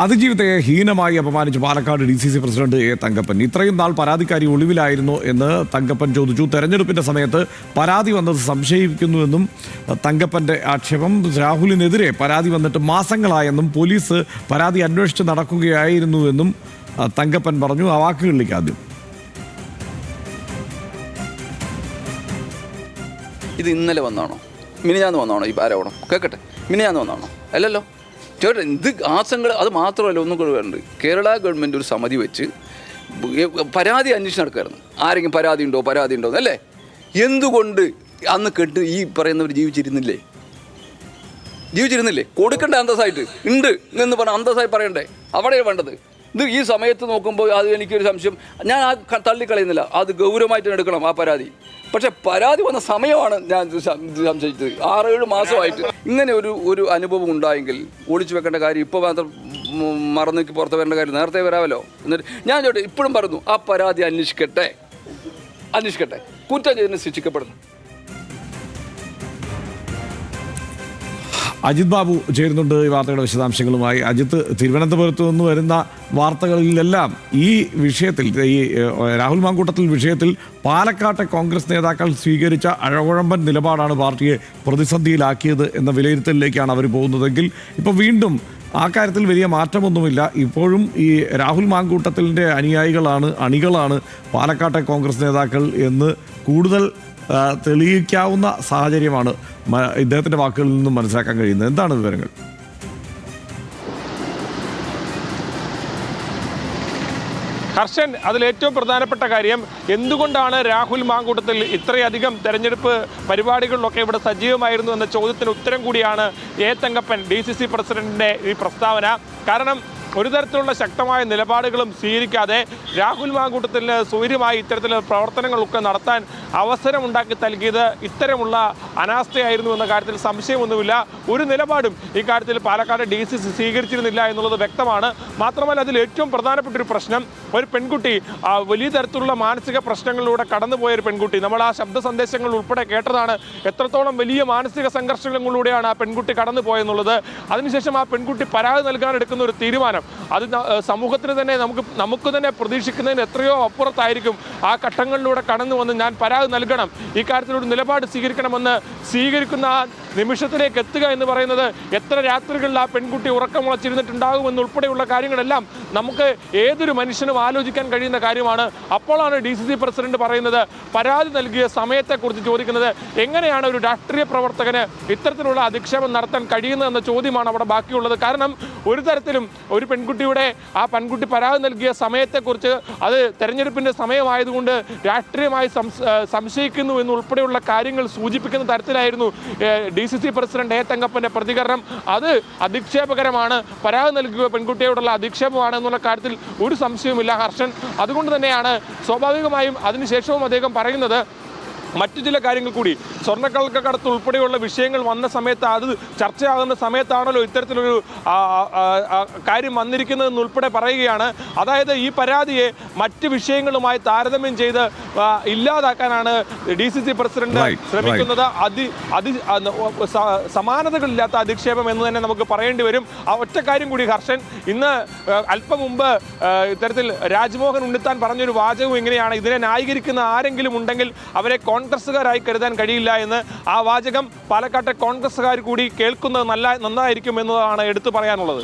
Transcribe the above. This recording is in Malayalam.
അതിജീവിതയെ ഹീനമായി അപമാനിച്ച് Palakkad D C C president A Thankappan. ഇത്രയും നാൾ പരാതിക്കാരി ഒളിവിലായിരുന്നു എന്ന് തങ്കപ്പൻ ചോദിച്ചു. തെരഞ്ഞെടുപ്പിന്റെ സമയത്ത് പരാതി വന്നത് സംശയിക്കുന്നുവെന്നും തങ്കപ്പന്റെ ആക്ഷേപം രാഹുലിനെതിരെ പരാതി വന്നിട്ട് മാസങ്ങളായെന്നും പോലീസ് പരാതി അന്വേഷിച്ച് നടക്കുകയായിരുന്നുവെന്നും തങ്കപ്പൻ പറഞ്ഞു. ആ വാക്കുകളിലേക്ക് ആദ്യം. ഇത് ഇന്നലെ വന്നാണോ മിനിഞ്ഞാന്ന് വന്നാണോ ഈ ആരോപണം? കേൾക്കട്ടെ മിനിഞ്ഞാന്ന് വന്നാണോ അല്ലല്ലോ. ചേട്ടാ ഇത് ആസങ്ങൾ അത് മാത്രമല്ല ഒന്നും കൂടെ വേണ്ട കേരള ഗവൺമെന്റ് ഒരു സമിതി വെച്ച് പരാതി അന്വേഷണം നടക്കുമായിരുന്നു ആരെങ്കിലും പരാതി ഉണ്ടോ പരാതി ഉണ്ടോ അല്ലേ? എന്തുകൊണ്ട് അന്ന് കെട്ട് ഈ പറയുന്നവർ ജീവിച്ചിരുന്നില്ലേ? ജീവിച്ചിരുന്നില്ലേ? കൊടുക്കണ്ട അന്തസ്സായിട്ട്. ഉണ്ട് എന്ന് പറഞ്ഞ അന്തസ്സായി പറയണ്ടേ? അവിടെയാണ് വേണ്ടത്. ഇത് ഈ സമയത്ത് നോക്കുമ്പോൾ അത് എനിക്കൊരു സംശയം. ഞാൻ ആ തള്ളിക്കളയുന്നില്ല. അത് ഗൗരവമായിട്ട് എടുക്കണം ആ പരാതി. പക്ഷേ പരാതി വന്ന സമയമാണ് ഞാൻ സംശയിച്ചത്. ആറേഴ് മാസമായിട്ട്. ഇങ്ങനെ ഒരു ഒരു അനുഭവം ഉണ്ടായെങ്കിൽ ഒളിച്ചു വെക്കേണ്ട കാര്യം ഇപ്പോൾ മാത്രം മറന്നു പുറത്ത് വരേണ്ട കാര്യം നേരത്തെ വരാമല്ലോ. എന്നിട്ട് ഞാൻ ചോട്ടെ ഇപ്പോഴും പറഞ്ഞു ആ പരാതി അന്വേഷിക്കട്ടെ. അന്വേഷിക്കട്ടെ. കുറ്റം ചെയ്തിന് ശിക്ഷിക്കപ്പെടുന്നു. അജിത് ബാബു ചേരുന്നുണ്ട് ഈ വാർത്തയുടെ വിശദാംശങ്ങളുമായി. അജിത്ത് തിരുവനന്തപുരത്ത് നിന്ന് വരുന്ന വാർത്തകളിലെല്ലാം ഈ വിഷയത്തിൽ ഈ രാഹുൽ മാങ്കൂട്ടത്തിൽ വിഷയത്തിൽ പാലക്കാട്ടെ കോൺഗ്രസ് നേതാക്കൾ സ്വീകരിച്ച അഴകുഴമ്പൻ നിലപാടാണ് പാർട്ടിയെ പ്രതിസന്ധിയിലാക്കിയത് എന്ന വിലയിരുത്തലിലേക്കാണ് അവർ പോകുന്നതെങ്കിൽ ഇപ്പോൾ വീണ്ടും ആ കാര്യത്തിൽ വലിയ മാറ്റമൊന്നുമില്ല. ഇപ്പോഴും ഈ രാഹുൽ മാങ്കൂട്ടത്തിന്റെ അനുയായികളാണ് അണികളാണ് പാലക്കാട്ടെ കോൺഗ്രസ് നേതാക്കൾ എന്ന് കൂടുതൽ തെളിയിക്കാവുന്ന സാഹചര്യമാണ് ഇദ്ദേഹത്തിന്റെ വാക്കുകളിൽ നിന്നും മനസ്സിലാക്കാൻ കഴിയുന്നത്. എന്താണ് വിവരങ്ങൾ? ഹർഷൻ അതിൽ ഏറ്റവും പ്രധാനപ്പെട്ട കാര്യം എന്തുകൊണ്ടാണ് രാഹുൽ മാങ്കൂട്ടത്തിൽ ഇത്രയധികം തെരഞ്ഞെടുപ്പ് പരിപാടികളിലൊക്കെ ഇവിടെ സജീവമായിരുന്നു എന്ന ചോദ്യത്തിന് ഉത്തരം കൂടിയാണ് A Thankappan D C C പ്രസിഡന്റിന്റെ ഈ പ്രസ്താവന. കാരണം ഒരു തരത്തിലുള്ള ശക്തമായ നിലപാടുകളും സ്വീകരിക്കാതെ രാഹുൽ മാങ്കൂട്ടത്തിന് സൂര്യമായി ഇത്തരത്തിലുള്ള പ്രവർത്തനങ്ങളൊക്കെ നടത്താൻ അവസരമുണ്ടാക്കി നൽകിയത് ഇത്തരമുള്ള അനാസ്ഥയായിരുന്നു എന്ന കാര്യത്തിൽ സംശയമൊന്നുമില്ല. ഒരു നിലപാടും ഇക്കാര്യത്തിൽ കാര്യത്തിൽ പാലക്കാട് ഡി സി സി സ്വീകരിച്ചിരുന്നില്ല എന്നുള്ളത് വ്യക്തമാണ്. മാത്രമല്ല അതിൽ ഏറ്റവും പ്രധാനപ്പെട്ട ഒരു പ്രശ്നം ഒരു പെൺകുട്ടി വലിയ തരത്തിലുള്ള മാനസിക പ്രശ്നങ്ങളിലൂടെ കടന്നുപോയ ഒരു പെൺകുട്ടി. നമ്മൾ ആ ശബ്ദ സന്ദേശങ്ങൾ ഉൾപ്പെടെ കേട്ടതാണ്. എത്രത്തോളം വലിയ മാനസിക സംഘർഷങ്ങളിലൂടെയാണ് ആ പെൺകുട്ടി കടന്നുപോയെന്നുള്ളത്. അതിനുശേഷം ആ പെൺകുട്ടി പരാതി നൽകാൻ എടുക്കുന്ന ഒരു തീരുമാനം അത് ന- സമൂഹത്തിന് തന്നെ നമുക്ക് നമുക്ക് തന്നെ പ്രതീക്ഷിക്കുന്നതിന് എത്രയോ അപ്പുറത്തായിരിക്കും ആ ഘട്ടങ്ങളിലൂടെ കടന്നു വന്ന് ഞാൻ പരാതി നൽകണം. ഇക്കാര്യത്തിലൊരു കാര്യത്തിലൊരു നിലപാട് സ്വീകരിക്കണമെന്ന് സ്വീകരിക്കുന്ന നിമിഷത്തിലേക്ക് എത്തുക എന്ന് പറയുന്നത് എത്ര രാത്രികളിൽ ആ പെൺകുട്ടി ഉറക്കം ഉളച്ചിരുന്നിട്ടുണ്ടാകുമെന്നുൾപ്പെടെയുള്ള കാര്യങ്ങളെല്ലാം നമുക്ക് ഏതൊരു മനുഷ്യനും ആലോചിക്കാൻ കഴിയുന്ന കാര്യമാണ്. അപ്പോഴാണ് ഡി സി സി പ്രസിഡന്റ് പറയുന്നത് പരാതി നൽകിയ സമയത്തെക്കുറിച്ച് ചോദിക്കുന്നത് എങ്ങനെയാണ് ഒരു രാഷ്ട്രീയ പ്രവർത്തകന് ഇത്തരത്തിലുള്ള അധിക്ഷേപം നടത്താൻ കഴിയുന്നതെന്ന ചോദ്യമാണ് അവിടെ ബാക്കിയുള്ളത്. കാരണം ഒരു തരത്തിലും ഒരു പെൺകുട്ടിയുടെ ആ പെൺകുട്ടി പരാതി നൽകിയ സമയത്തെക്കുറിച്ച് അത് തെരഞ്ഞെടുപ്പിന്റെ സമയമായതുകൊണ്ട് രാഷ്ട്രീയമായി സംശയിക്കുന്നു എന്നുൾപ്പെടെയുള്ള കാര്യങ്ങൾ സൂചിപ്പിക്കുന്ന തരത്തിലായിരുന്നു D C C president A തങ്കപ്പന്റെ പ്രതികരണം. അത് അധിക്ഷേപകരമാണ്. പരാതി നൽകുക പെൺകുട്ടിയോടുള്ള അധിക്ഷേപമാണ് എന്നുള്ള കാര്യത്തിൽ ഒരു സംശയവുമില്ല ഹർഷൻ. അതുകൊണ്ട് തന്നെയാണ് സ്വാഭാവികമായും അതിനുശേഷവും അദ്ദേഹം പറയുന്നത് മറ്റു ചില കാര്യങ്ങൾ കൂടി. സ്വർണക്കള്ളക്കടത്ത് ഉൾപ്പെടെയുള്ള വിഷയങ്ങൾ വന്ന സമയത്ത് അത് ചർച്ചയാകുന്ന സമയത്താണല്ലോ ഇത്തരത്തിലൊരു കാര്യം വന്നിരിക്കുന്നതെന്ന് ഉൾപ്പെടെ പറയുകയാണ്. അതായത് ഈ പരാതിയെ മറ്റ് വിഷയങ്ങളുമായി താരതമ്യം ചെയ്ത് ഇല്ലാതാക്കാനാണ് ഡി സി സി പ്രസിഡന്റ്. ശ്രമിക്കുന്നത്. അതി അതി സമാനതകളില്ലാത്ത അധിക്ഷേപം എന്ന് തന്നെ നമുക്ക് പറയേണ്ടി വരും. ആ ഒറ്റ കാര്യം കൂടി ഹർഷൻ ഇന്ന് അല്പം മുമ്പ് ഇത്തരത്തിൽ രാജ്മോഹൻ ഉണ്ണിത്താൻ പറഞ്ഞൊരു വാചകവും ഇങ്ങനെയാണ്. ഇതിനെ ന്യായീകരിക്കുന്ന ആരെങ്കിലും ഉണ്ടെങ്കിൽ അവരെ കോൺഗ്രസ്സുകാരായി കരുതാൻ കഴിയില്ല എന്ന് ആ വാചകം പാലക്കാട്ടെ കോൺഗ്രസ്സുകാർ കൂടി കേൾക്കുന്നത് നല്ല നന്നായിരിക്കും എന്നതാണ് എടുത്തു പറയാനുള്ളത്.